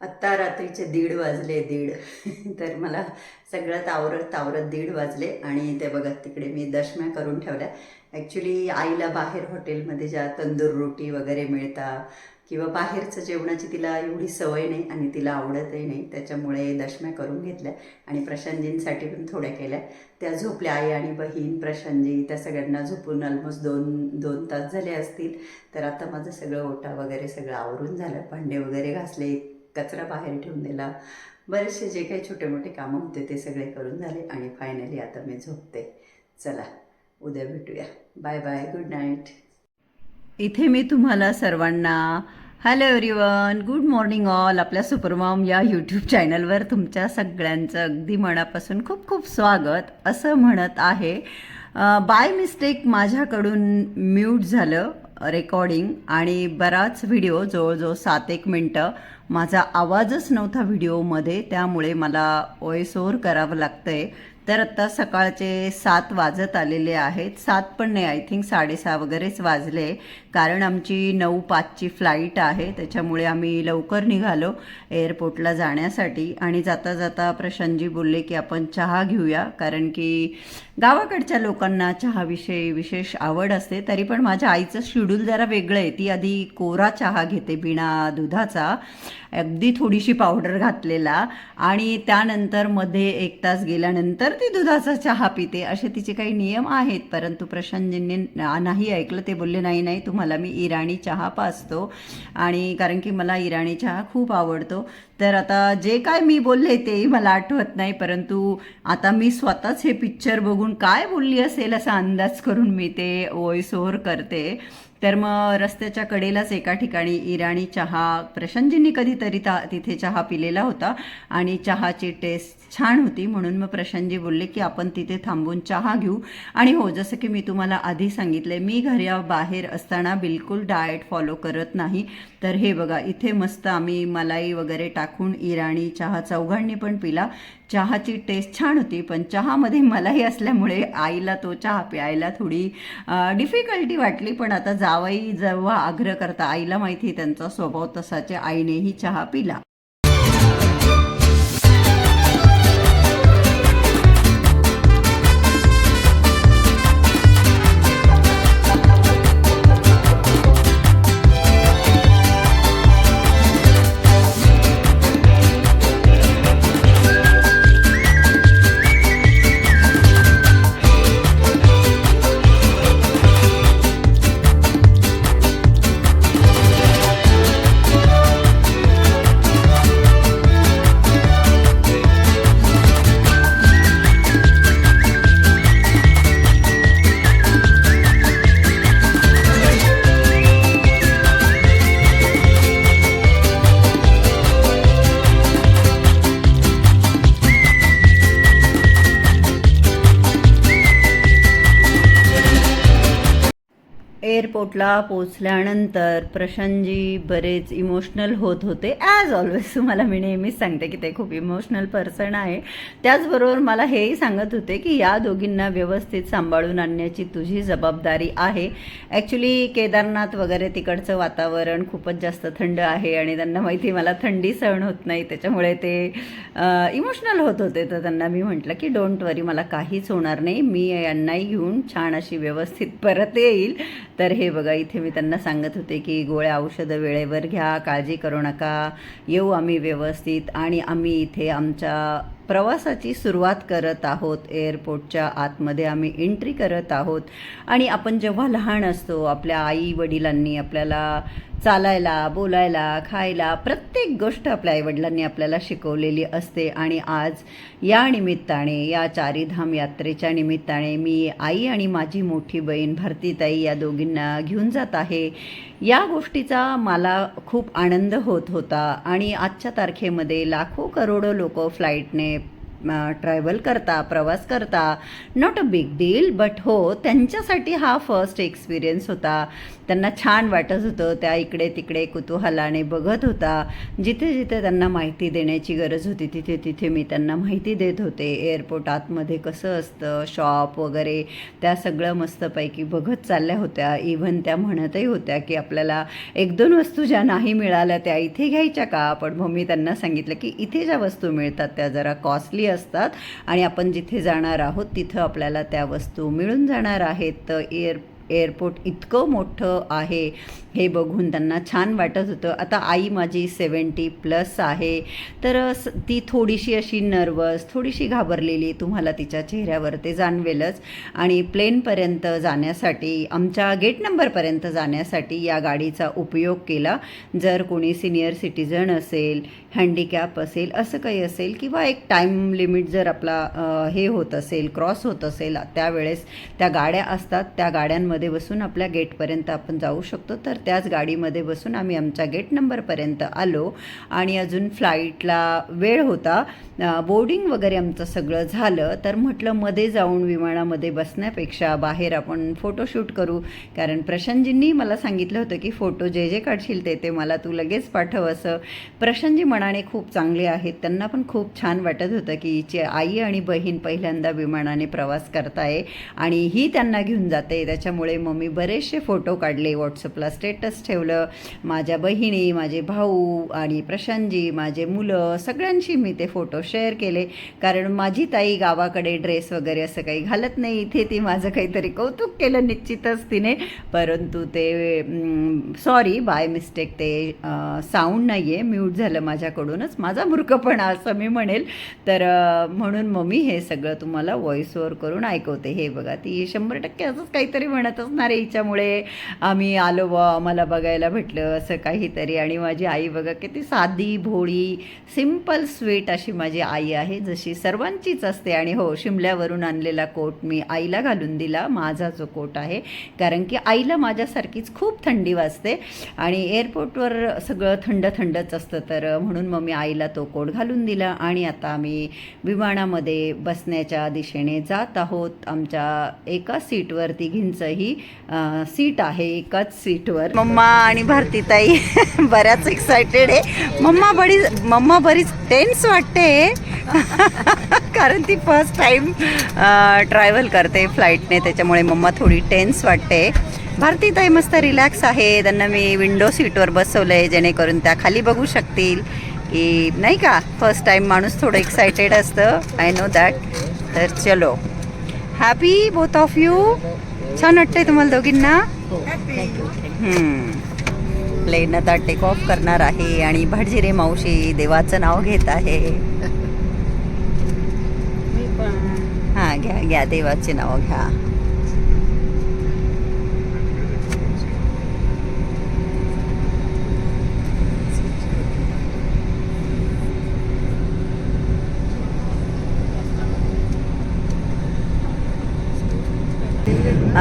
आत्ता रात्रीचे दीड वाजले दीड. तर मला सगळ्यात आवरत आवरत दीड वाजले आणि ते बघा तिकडे मी दशम्या करून ठेवल्या. ॲक्च्युली आईला बाहेर हॉटेलमध्ये ज्या तंदूर रोटी वगैरे मिळतात किंवा बाहेरचं जेवणाची तिला एवढी सवय नाही आणि तिला आवडतही नाही त्याच्यामुळे दशम्या करून घेतल्या आणि प्रशांतजींसाठी पण थोड्या केल्या. त्या झोपल्या आई आणि बहीण प्रशांतजी त्या सगळ्यांना झोपून ऑलमोस्ट दोन दोन तास झाले असतील. तर आता माझं सगळं ओटा वगैरे सगळं आवरून झालं. भांडे वगैरे घासले कचरा बाहेर ठेवून दिला. बरेचसे जे काही छोटे मोठे कामं होते ते सगळे करून झाले आणि फायनली आता मी झोपते. चला उद्या भेटूया. बाय बाय गुड नाईट इथे मी तुम्हाला सर्वांना hello everyone good morning all आपल्या सुपरमॉम या यूट्यूब चॅनलवर तुमच्या सगळ्यांचं अगदी मनापासून खूप खूप स्वागत. असं म्हणत आहे बाय मिस्टेक माझ्याकडून म्यूट झालं रेकॉर्डिंग आणि बराच व्हिडिओ जवळजवळ सात एक मिनटं माझा आवाजच नव्हता व्हिडिओमध्ये त्यामुळे मला वॉइस करावं लागतं आहे तर आत्ता सकाळचे सात वाजत आलेले आहेत. सात पण नाही आय थिंक साडेसहा वगैरेच वाजले. कारण आमची नऊ पाचची फ्लाईट आहे त्याच्यामुळे आम्ही लवकर निघालो एअरपोर्टला जाण्यासाठी. आणि जाता जाता प्रशांतजी बोलले की आपण चहा घेऊया. कारण की गावाकडच्या लोकांना चहाविषयी विशेष आवड असते. तरी पण माझ्या आईचं शेड्यूल जरा वेगळं आहे. ती आधी कोरा चहा घेते बिना दुधाचा. अगदी थोडीशी पावडर घातलेला आणि त्यानंतरमध्ये एक तास गेल्यानंतर ती दुधाचा चहा पिते. असे तिचे काही नियम आहेत. परंतु प्रशांतजींनी नाही ऐकलं. ते बोलले नाही नाही तुम्हाला मी इराणी चहा पाचतो आणि कारण की मला इराणी चहा खूप आवडतो. तर आता जे काय मी बोलले तेही मला आठवत नाही. परंतु आता मी स्वतःच हे पिक्चर बघून काय बोलली असेल असा अंदाज करून मी ते वॉइस ओव्हर करते. तर मग रस्त्याच्या कडेलाच एका ठिकाणी इराणी चहा प्रशांतजींनी कधीतरी ता तिथे चहा पिलेला होता आणि चहाची टेस्ट छान होती. म्हणून मग प्रशांतजी बोलले की आपण तिथे थांबून चहा घेऊ. आणि हो जसं की मी तुम्हाला आधी सांगितले मी घरा बाहेर असताना बिलकुल डाएट फॉलो करत नाही. तर हे बघा इथे मस्त आम्ही मलाई वगैरे टाकून इराणी चहा चौघांनी पण पिला. चहाची टेस्ट छान होती पण चहामध्ये मलाई असल्यामुळे आईला तो चहा प्यायला थोडी डिफिकल्टी वाटली. पण आता जावई जेव्हा आग्रह करता आईला माहिती त्यांचा स्वभाव तसाचे आईनेही चहा पिला. एअरपोर्टला पोचल्यानंतर प्रशांतजी बरेच इमोशनल होत होते. ॲज ऑलवेज तुम्हाला मी नेहमीच सांगते की ते खूप इमोशनल पर्सन आहे. त्याचबरोबर मला हेही सांगत होते की या दोघींना व्यवस्थित सांभाळून आणण्याची तुझी जबाबदारी आहे. ॲक्च्युली केदारनाथ वगैरे तिकडचं वातावरण खूपच जास्त थंड आहे आणि त्यांना माहिती मला थंडी सहन होत नाही. त्याच्यामुळे ते इमोशनल होत होते. तर त्यांना मी म्हटलं की डोंट वरी मला काहीच होणार नाही. मी यांनाही घेऊन छान अशी व्यवस्थित परत येईल. तर हे बघा इथे मी त्यांना सांगत होते की गोळ्या औषधं वेळेवर घ्या काळजी करू नका येऊ आम्ही व्यवस्थित आणि आम्ही इथे आमच्या प्रवासाची सुरुवात करत आहोत. एअरपोर्टच्या आतमध्ये आम्ही एंट्री करत आहोत. आणि आपण जेव्हा लहान असतो आपल्या आई वडिलांनी आपल्याला चालायला बोलायला खायला प्रत्येक गोष्ट आपल्या आईवडिलांनी आपल्याला शिकवलेली असते. आणि आज या निमित्ताने या चारीधाम यात्रेच्या निमित्ताने मी आई आणि माझी मोठी बहीण भारतीताई या दोघींना घेऊन जात आहे. या गोष्टीचा मला खूप आनंद होत होता. आणि आजच्या तारखेमध्ये लाखो करोडो लोक फ्लाईटने ट्रॅव्हल करता प्रवास करता not a big deal but हो त्यांच्यासाठी हा फर्स्ट एक्सपिरियन्स होता. त्यांना छान वाटत होतं त्या इकडे तिकडे कुतूहलाने बघत होता. जिथे जिथे त्यांना माहिती देण्याची गरज होती तिथे तिथे मी त्यांना माहिती देत होते. एअरपोर्ट आतमध्ये कसं असतं शॉप वगैरे त्या सगळं मस्तपैकी बघत चालल्या होत्या. इव्हन त्या म्हणतही होत्या की आपल्याला एक दोन वस्तू ज्या नाही मिळाल्या त्या इथे घ्यायच्या का? पण मग मी त्यांना सांगितलं की इथे ज्या वस्तू मिळतात त्या जरा कॉस्टली असतात. आणि आपण जिथे जाणार आहोत तिथं आपल्याला त्या वस्तू मिळून जाणार आहेत. तर एअर एअरपोर्ट इतकं मोठं आहे. हे बघून त्यांना छान वाटत होतं. आता आई माझी सेवन्टी प्लस आहे. तर ती थोडीशी अशी नर्वस थोडीशी घाबरलेली तुम्हाला तिच्या चेहऱ्यावर ते जाणवेलच. आणि प्लेनपर्यंत जाण्यासाठी आमच्या गेट नंबरपर्यंत जाण्यासाठी या गाडीचा उपयोग केला. जर कोणी सिनियर सिटीजन असेल हँडिकॅप असेल असं काही असेल किंवा एक टाईम लिमिट जर आपला हे होत असेल क्रॉस होत असेल त्यावेळेस त्या गाड्या असतात. त्या गाड्यांमध्ये बसून आपल्या गेटपर्यंत आपण जाऊ शकतो. तर त्याच गाडीमध्ये बसून आम्ही आमच्या गेट नंबरपर्यंत आलो. आणि अजून फ्लाईटला वेळ होता. बोर्डिंग वगैरे आमचं सगळं झालं. तर म्हटलं मध्ये जाऊन विमानामध्ये बसण्यापेक्षा बाहेर आपण फोटोशूट करू. कारण प्रशांतजींनी मला सांगितलं होतं की फोटो जे जे काढशील ते ते मला तू लगेच पाठव असं. प्रशांतजी मनाने खूप चांगले आहेत. त्यांना पण खूप छान वाटत होतं की हिची आई आणि बहीण पहिल्यांदा विमानाने प्रवास करताय आणि ही त्यांना घेऊन जाते. त्याच्यामुळे मग मी बरेचसे फोटो काढले व्हॉट्सअपला स्टेट स्टेटस ठेवलं. माझ्या बहिणी माझे भाऊ आणि प्रशांतजी माझे मुलं सगळ्यांशी मी ते फोटो शेअर केले. कारण माझी ताई गावाकडे ड्रेस वगैरे असं काही घालत नाही. इथे ती माझं काहीतरी कौतुक केलं निश्चितच तिने. परंतु ते सॉरी बाय मिस्टेक ते साऊंड नाही आहे म्यूट झालं माझ्याकडूनच. माझा मूर्खपणा असं मी म्हणेल. तर म्हणून मग मी हे सगळं तुम्हाला व्हॉइस ओव्हर करून ऐकवते. हे बघा ती शंभर टक्के असंच काहीतरी म्हणत असणार आहे. हिच्यामुळे आम्ही आलो मला बघायला भेटलं असं काहीतरी. आणि माझी आई बघा किती साधी भोळी सिंपल स्वीट अशी माझी आई आहे जशी सर्वांचीच असते. आणि हो शिमल्यावरून आणलेला कोट मी आईला घालून दिला. माझा जो कोट आहे कारण की आईला माझ्यासारखीच खूप थंडी वाजते. आणि एअरपोर्टवर सगळं थंड थंडच असतं तर म्हणून मग मी आईला तो कोट घालून दिला. आणि आता आम्ही विमानामध्ये बसण्याच्या दिशेने जात आहोत. आमच्या एका सीटवर तिघींचंही ही सीट आहे एकाच सीटवर. मम्मा आणि भारतीताई बऱ्याच एक्सायटेड आहे. मम्मा बरी मम्मा बरीच टेन्स वाटते. कारण ती फर्स्ट टाईम ट्रॅव्हल करते फ्लाईटने त्याच्यामुळे मम्मा थोडी टेन्स वाटते. भारतीताई मस्त रिलॅक्स आहे. त्यांना मी विंडो सीटवर बसवलं आहे जेणेकरून त्या खाली बघू शकतील. की नाही का? फर्स्ट टाईम माणूस थोडं एक्सायटेड असतं. आय नो दॅट तर चलो. हॅपी बोथ ऑफ यू छान वाटतंय तुम्हाला दोघींना. प्लेन आता टेक ऑफ करणार आहे आणि भटजिरे मावशी देवाचं नाव घेत आहे. हा घ्या घ्या देवाचे नाव घ्या.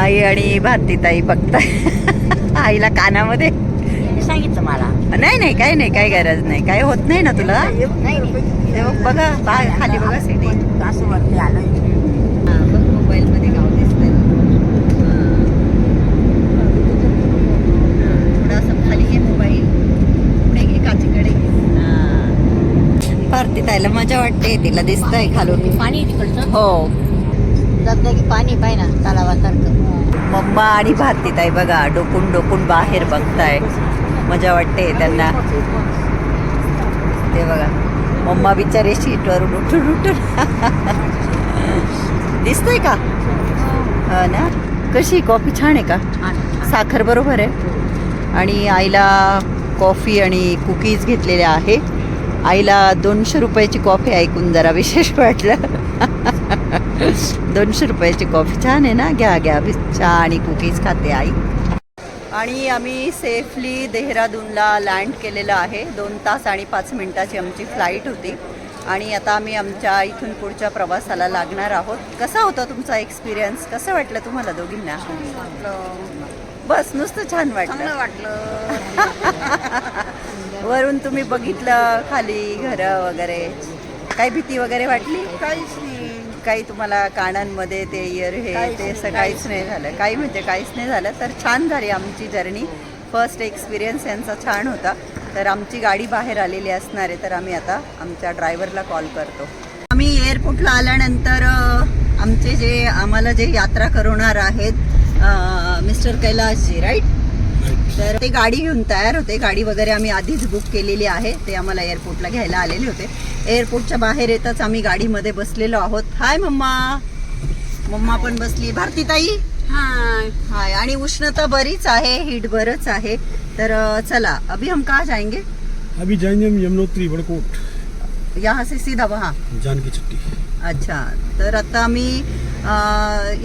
आई आणि भारतीताई बघताय आईला कानामध्ये. सांगितलं मला. नाही नाही काही नाही काही गरज नाही. काही होत नाही ना तुला? बघ, बघा बा खाली बघा सिटी असं वरती आलं मोबाईल मध्ये गाव दिसतंय. थोडासा खाली घे मोबाईल. पुढे घे काचीकडे भारती ताईला मजा वाटते तिला दिसतंय खालून. पाणी हो. की पाणी पाय ना तलावासारखं मम्मा आणि भारती ताई बघा डोकून डोकून बाहेर बघताय. मजा वाटते त्यांना. ते बघा मम्मा बिचारे सीटवरून उठून उठून. दिसतंय का? हो. ना? कशी कॉफी छान आहे का? साखर बरोबर आहे. आणि आईला कॉफी आणि कुकीज घेतलेल्या आहे. आईला दोनशे रुपयाची कॉफी ऐकून जरा विशेष वाटलं. दोनशे रुपयाची कॉफी. छान आहे ना? घ्या घ्या. चहा आणि कुकीज खाते आई. आणि आम्ही सेफली देहरादूनला लँड केलेलं आहे. दोन तास आणि पाच मिनिटाची आमची फ्लाईट होती. आणि आता आम्ही आमच्या इथून पुढच्या प्रवासाला लागणार आहोत. कसा होता तुमचा एक्सपिरियन्स कसं वाटलं तुम्हाला दोघींना? बस नुसतं छान वाटलं. वाटलं. वरून तुम्ही बघितलं खाली घरं वगैरे. काही भीती वगैरे वाटली? काहीच नाही. काही तुम्हाला कानांमध्ये ते इयर हे ते असं काहीच नाही झालं. काही म्हणजे काहीच नाही झालं. तर छान झाली आमची जर्नी फर्स्ट एक्सपिरियन्स यांचा छान होता. तर आमची गाडी बाहेर आलेली असणार आहे तर आम्ही आता आमच्या ड्रायव्हरला कॉल करतो. आम्ही एअरपोर्टला आल्यानंतर आमचे जे आम्हाला जे यात्रा करवणार आहेत मिस्टर कैलासजी राईट तर ते गाडी घेऊन तयार होते. गाडी वगैरे आम्ही आधीच बुक केलेली आहे. ते आम्हाला एअरपोर्टला घ्यायला आलेले होते. एअरपोर्टच्या बाहेर येतच आम्ही गाडीमध्ये बसलेलो आहोत. हाय मम्मा. मम्मा पण बसली. भारतीताई? हाय हाय आणि उष्णता बरीच आहे. हीट बरंच आहे. तर चला. अभी हम कहाँ जाएंगे? अभी जाएंगे हम यमुनोत्री बड़कोट यहाँ से सीधा वहाँ. जानकी चट्टी. अच्छा. तर आता आम्ही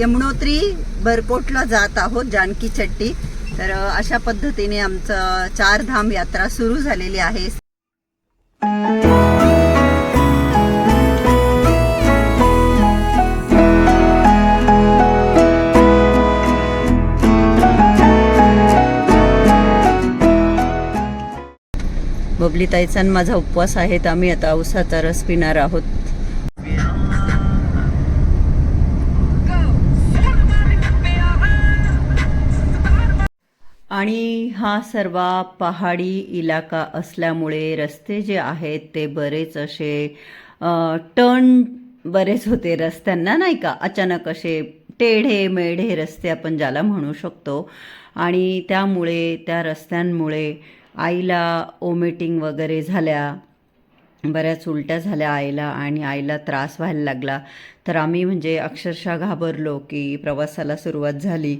यमुनोत्री बरकोटला जात आहोत जानकी चट्टी. तर अशा पद्धतीने आमचं चारधाम यात्रा सुरू झालेली आहे. बबली ताईचा आणि माझा उपवास आहे तर आम्ही आता उसाचा रस पिणार आहोत. आणि हा सर्व पहाडी इलाका असल्यामुळे रस्ते जे आहेत ते बरेच असे टर्न बरेच होते रस्त्यांना नाही का? अचानक असे टेढे मेढे रस्ते आपण ज्याला म्हणू शकतो. आणि त्यामुळे त्या रस्त्यांमुळे आईला ओमिटिंग वगैरे झाल्या बऱ्याच उलट्या झाल्या आईला आणि आईला त्रास व्हायला लागला. तर आम्ही म्हणजे अक्षरशः घाबरलो की प्रवासाला सुरुवात झाली.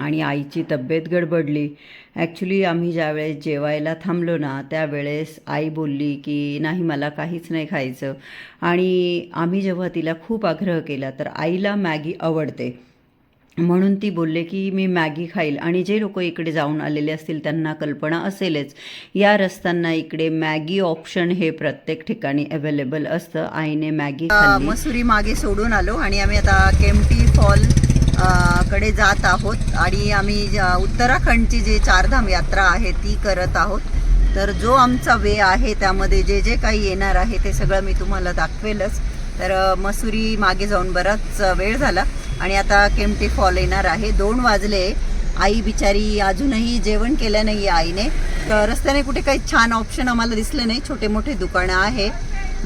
आणि आईची तब्येत गडबडली. ॲक्च्युली आम्ही ज्यावेळेस जेवायला थांबलो ना त्यावेळेस आई बोलली की नाही मला काहीच नाही खायचं. आणि आम्ही जेव्हा तिला खूप आग्रह केला तर आईला मॅगी आवडते. म्हणून ती बोलले की मी मॅगी खाईल. आणि जे लोक इकडे जाऊन आलेले असतील त्यांना कल्पना असेलच. या रस्त्यांना इकडे मॅगी ऑप्शन हे प्रत्येक ठिकाणी अवेलेबल असतं. आईने मॅगी मसुरी मागे सोडून आलो आणि आम्ही आता केमटी फॉल कडे जात आहोत आणि आम्ही उत्तराखंडची जी चारधाम यात्रा आहे ती करत आहोत. तर जो आमचा वे आहे त्यामध्ये जे जे काही येणार आहे ते सगळं मी तुम्हाला दाखवेलच. तर मसुरी मागे जाऊन बराच वेळ झाला आणि आता केमटी फॉल येणार आहे. दोन वाजले. आई बिचारी अजूनही जेवण केलं नाही आहे आईने. तर रस्त्याने कुठे काही छान ऑप्शन आम्हाला दिसले नाही. छोटे मोठे दुकानं आहे.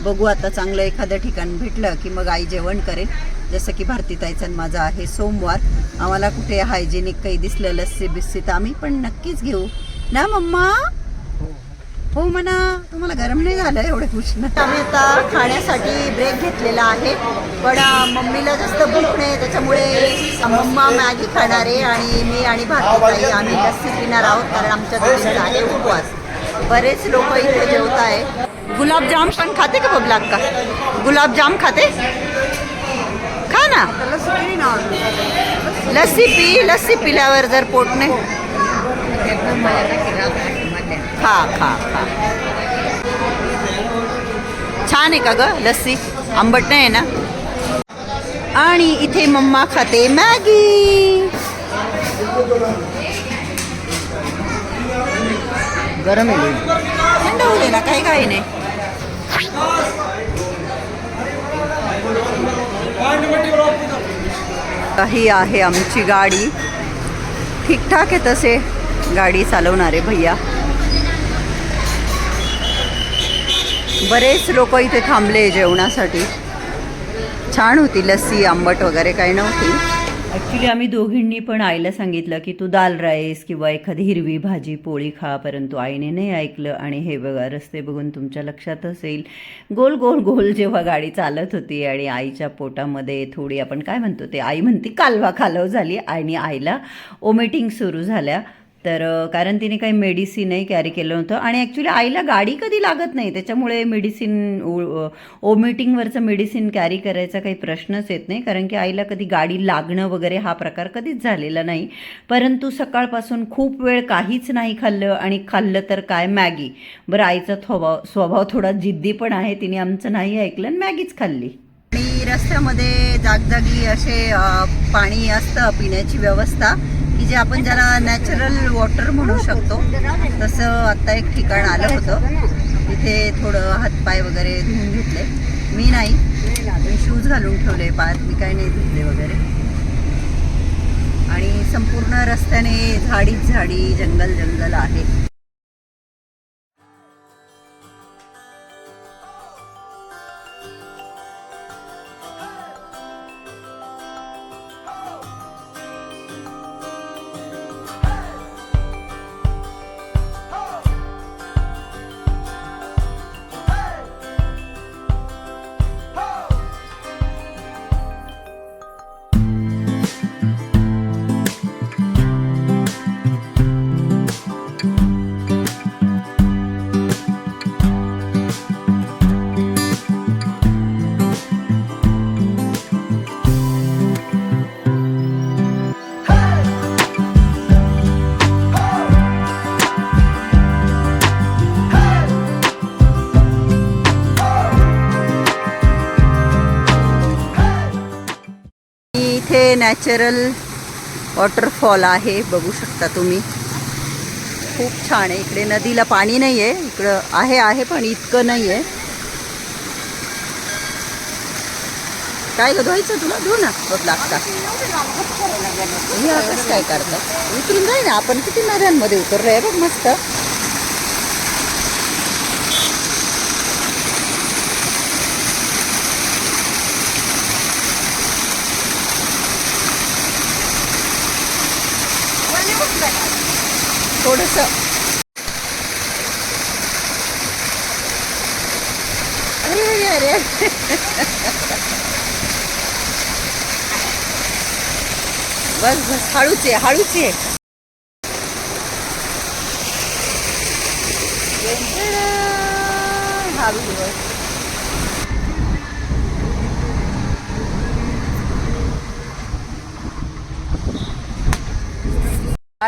बघू आता चांगलं एखादं ठिकाण भेटलं की मग आई जेवण करेल. जसं की भारतीताईचं माझा आहे सोमवार. आम्हाला कुठे हायजेनिक काही दिसलं लस्सी बिस्सी तर आम्ही पण नक्कीच घेऊ. ना मम्मा? हो म्हणा तुम्हाला गरम नाही झालं एवढं उष्ण? आम्ही आता खाण्यासाठी ब्रेक घेतलेला आहे. पण मम्मीला जास्त भूक नाही त्याच्यामुळे मम्मा मॅगी खाणार आहे आणि मी आणि भारतीताई आम्ही लस्सी पिणार आहोत कारण आमच्या घरी आहे उपवास. बरेच लोक इथे जेवत आहे गुलाबजाम पण खाते का बबला का गुलाबजाम खाते? ना. लस्सी पी लस्सी पिल्यावर जर पोट नाही. खा खा खा. छान आहे का ग लस्सी? आंबट नाही आहे ना? आणि इथे मम्मा खाते मॅगी. गरम आहे. थंड होते ना काही काही नाही. ही आहे आमची गाडी. ठीकठाक आहे तसे गाडी चालवणारे भैया. बरेच लोक इथे थांबले जेवणासाठी. छान होती लस्सी आंबट वगैरे काही नव्हती. ॲक्च्युली आम्ही दोघींनी पण आईला सांगितलं की तू दाल राईस किंवा एखादी हिरवी भाजी पोळी खा परंतु आईने नाही ऐकलं. आणि हे बघा रस्ते बघून तुमच्या लक्षात असेल गोल गोल गोल जेव्हा गाडी चालत होती आणि आईच्या पोटामध्ये थोडी आपण काय म्हणतो ते आई म्हणती कालवा खालव झाली आणि आईला ओमिटिंग सुरू झाल्या. तर कारण तिने काही मेडिसिनही कॅरी केलं नव्हतं. आणि ॲक्च्युली आईला गाडी कधी लागत नाही. त्याच्यामुळे मेडिसिन ओमिटिंगवरचं मेडिसिन कॅरी करायचा काही प्रश्नच येत नाही. कारण की आईला कधी गाडी लागणं वगैरे हा प्रकार कधीच झालेला नाही. परंतु सकाळपासून खूप वेळ काहीच नाही खाल्लं आणि खाल्लं तर काय? मॅगी. बरं आईचा स्वभाव स्वभाव थोडा जिद्दी पण आहे. तिने आमचं नाही ऐकलं आणि मॅगीच खाल्ली. आणि रस्त्यामध्ये जागजागी असे पाणी असतं पिण्याची व्यवस्था. की जे आपण ज्याला नॅचरल वॉटर म्हणू शकतो तसं आत्ता एक ठिकाण आलं होतं. इथे थोडं हातपाय वगैरे धुवून घेतले मी नाही. मी शूज घालून ठेवले पायात. मी काही नाही धुतले वगैरे. आणि संपूर्ण रस्त्याने झाडीच झाडी जंगल जंगल आहे. नॅचरल वॉटरफॉल आहे बघू शकता तुम्ही. खूप छान आहे. इकडे नदीला पाणी नाही आहे इकडं आहे आहे पण इतकं नाही आहे काय ग धुवायचं तुला? धु ना. बघ लागता. हे काय करतात? उतरून जाय ना. आपण किती नद्यांमध्ये उतरलोय. बघ मस्त. थोडस अरे अरे अरे बस बस हळूच आहे हळूच आहे हळू बस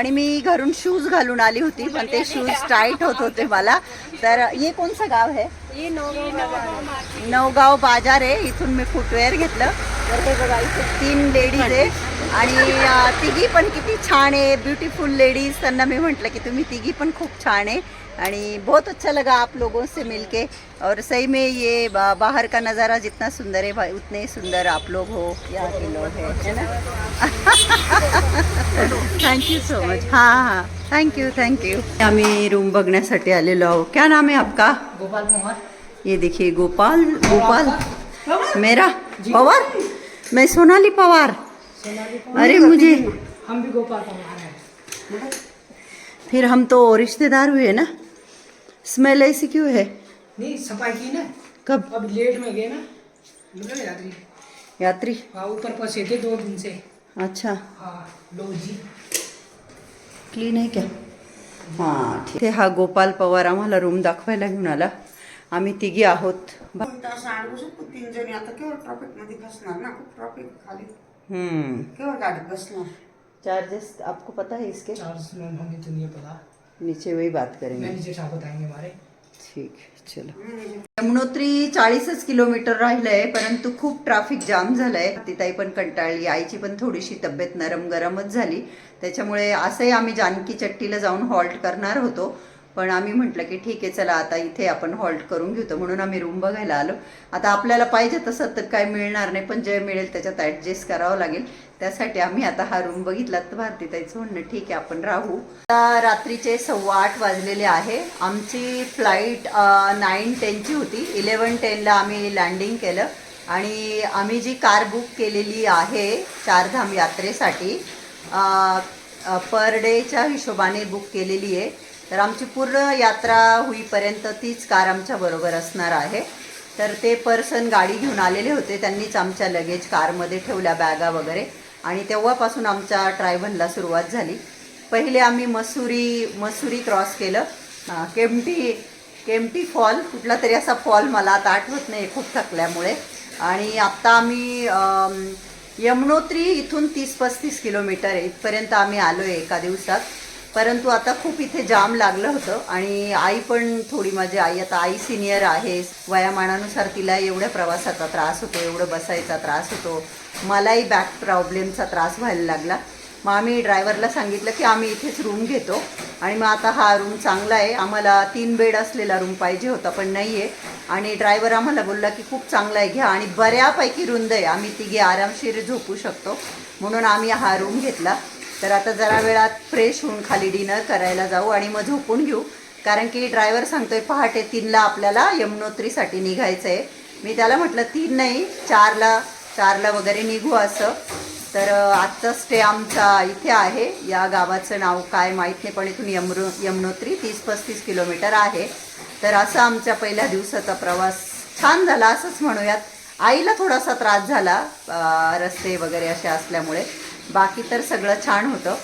आणि मी घरून शूज घालून आली होती पण ते शूज टाईट होत होते मला. तर ये कोणचं गाव आहे नवगाव बाजार. आहे. इथून मी फुटवेअर घेतलं. तर हे बघा इथे तीन लेडीज आहे. आणि तिघी पण किती छान आहे. ब्युटीफुल लेडीज त्यांना मी म्हटलं की तुम्ही तिघी पण खूप छान आहे. आणि बहुत अच्छा लगा आप लोगों से मिलके। और सही में ये बा- बाहर का नज़ारा जितना सुंदर है भाई उतने ही सुंदर आप लोग हो यहाँ के लोग हैं है ना? थँक्यू सो मच हाँ हाँ. थँक्यू थँक्यू आम्ही रूम बघण्यासाठी आलेलो आहो क्या नाम है आपका? गोपाल कुमार. ये देखिए गोपाल गोपाल. मेरा पवार? मैं सोनाली पवार. अरे मुझे हम भी गोपाल पवार हैं. फिर हम तो रिश्तेदार हुए ना। स्मेल ऐसी क्यों है? नहीं सफाई की ना। कब? अब लेट में गए ना। मतलब यात्री। यात्री? हाँ ऊपर फंसे थे दो दिन से। अच्छा। हाँ लो जी। क्लीन आहे क्या? हां ठीक आहे हा गोपाल पवार आम्हाला रूम दाखवायला घेऊन आला. आम्ही तिघी आहोत. तीन जणी? आता केवळ ट्रॉफिकमध्ये फसणार ना? खूप ट्रॉफिक खाली. हम्म. केवळ गाडीत बसणार? चार्जेस आपको पता है इसके? चार्ज मैम हमें तो नहीं पता। नीचे वही बात करेंगे। मैनेजर साहब बताएंगे हमारे। ठीक चलो। यमुनोत्री चाळीसच किलोमीटर राहिलंय परंतु खूप ट्रॅफिक जाम झालंय. तिथाई पण कंटाळली आईची पण थोडीशी तब्येत नरम गरमच झाली. त्याच्यामुळे असंही आम्ही जानकी चट्टीला जाऊन हॉल्ट करणार होतो. पण आम्ही म्हटलं की ठीक आहे चला आता इथे आपण हॉल्ट करून घेतो. म्हणून आम्ही रूम बघायला आलो. आता आपल्याला पाहिजे तसं तर काय मिळणार नाही पण जे मिळेल त्याच्यात ॲडजस्ट करावं लागेल. त्यासाठी आम्ही आता हा रूम बघितला. तर भारती ताईचं म्हणणं ठीक आहे आपण राहू. आता रात्रीचे सव्वा आठ वाजलेले आहे. आमची फ्लाईट नाईन टेनची होती. इलेवन टेनला आम्ही लँडिंग केलं. आणि आम्ही जी कार बुक केलेली आहे चारधाम यात्रेसाठी पर डेच्या हिशोबाने बुक केलेली आहे. तर आमची पूर्ण यात्रा होईपर्यंत तीच कार आमच्या बरोबर असणार आहे. तर ते पर्सन गाडी घेऊन आलेले होते. त्यांनीच आमच्या लगेज कारमध्ये ठेवल्या बॅगा वगैरे. आणि तेव्हापासून आमच्या ट्रायव्हनला सुरुवात झाली. पहिले आम्ही मसुरी मसुरी क्रॉस केलं. केमटी केमटी फॉल कुठला तरी असा फॉल मला आता आठवत नाही खूप थकल्यामुळे. आणि आत्ता आम्ही यमुनोत्री इथून तीस पस्तीस किलोमीटर इथपर्यंत आम्ही आलो आहे एका दिवसात. परंतु आता खूप इथे जाम लागलं होतं आणि आई पण थोडी माझी आई आता आई सिनियर आहे. वयामानानुसार तिला एवढ्या प्रवासाचा त्रास होतो एवढं बसायचा त्रास होतो. मलाही बॅक प्रॉब्लेमचा त्रास व्हायला लागला. मग आम्ही ड्रायव्हरला सांगितलं की आम्ही इथेच रूम घेतो. आणि मग आता हा रूम चांगला आहे. आम्हाला तीन बेड असलेला रूम पाहिजे होता पण नाही आहे आणि ड्रायव्हर आम्हाला बोलला की खूप चांगला आहे घ्या. आणि बऱ्यापैकी रुंद आहे. आम्ही तिघे आरामशीर झोपू शकतो. म्हणून आम्ही हा रूम घेतला. तर आता जरा वेळात फ्रेश होऊन खाली डिनर करायला जाऊ आणि मग झोपून घेऊ. कारण की ड्रायव्हर सांगतोय पहाटे तीनला आपल्याला यमुनोत्रीसाठी निघायचं आहे मी त्याला म्हटलं तीन नाही चारला चारला वगैरे निघू असं. तर आजचा स्टे आमचा इथे आहे. या गावाचं नाव काय माहीत नाही पण इथून यमरो यमुनोत्री तीस पस्तीस किलोमीटर आहे. तर असा आमच्या पहिल्या दिवसाचा प्रवास छान झाला असंच म्हणूयात. आईला थोडासा त्रास झाला रस्ते वगैरे असे असल्यामुळे. बाकी तर सगळं छान होतं.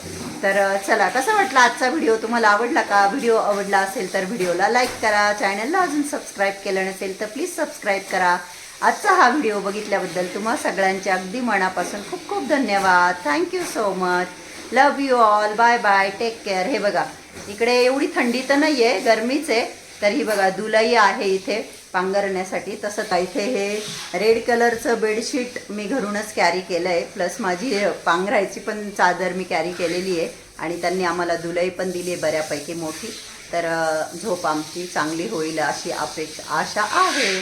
तर चला कसा वाटला आजचा व्हिडिओ? तुम्हाला आवडला का? व्हिडिओ आवडला असेल तर व्हिडिओला लाईक करा. चॅनलला अजून सबस्क्राईब केलं नसेल तर प्लीज सबस्क्राईब करा. आजचा हा व्हिडिओ बघितल्याबद्दल तुम्हा सगळ्यांचे अगदी मनापासून खूप खूप धन्यवाद. Thank you so much love you all bye bye take care हे बघा इकडे एवढी थंडी तर नाही आहे गरमीच आहे. तर ही बघा दुलाई आहे इथे पांघरण्यासाठी. तसं का इथे हे रेड कलरचं बेडशीट मी घरूनच कॅरी केलं आहे प्लस माझी पांघरायची पण चादर मी कॅरी केलेली आहे. आणि त्यांनी आम्हाला दुलाई पण दिली आहे बऱ्यापैकी मोठी. तर झोप आमची चांगली होईल अशी अपेक्षा आशा आहे.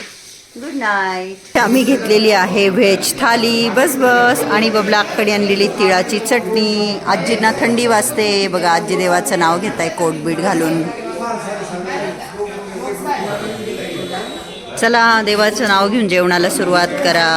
गुड नाईट आम्ही घेतलेली आहे व्हेज थाली. बस बस. आणि बबलाकडे आणलेली तिळाची चटणी. आजींना थंडी वाजते. बघा आजी देवाचं नाव घेत आहे कोटबीट घालून. चला देवाचं नाव घेऊन जेवणाला सुरुवात करा.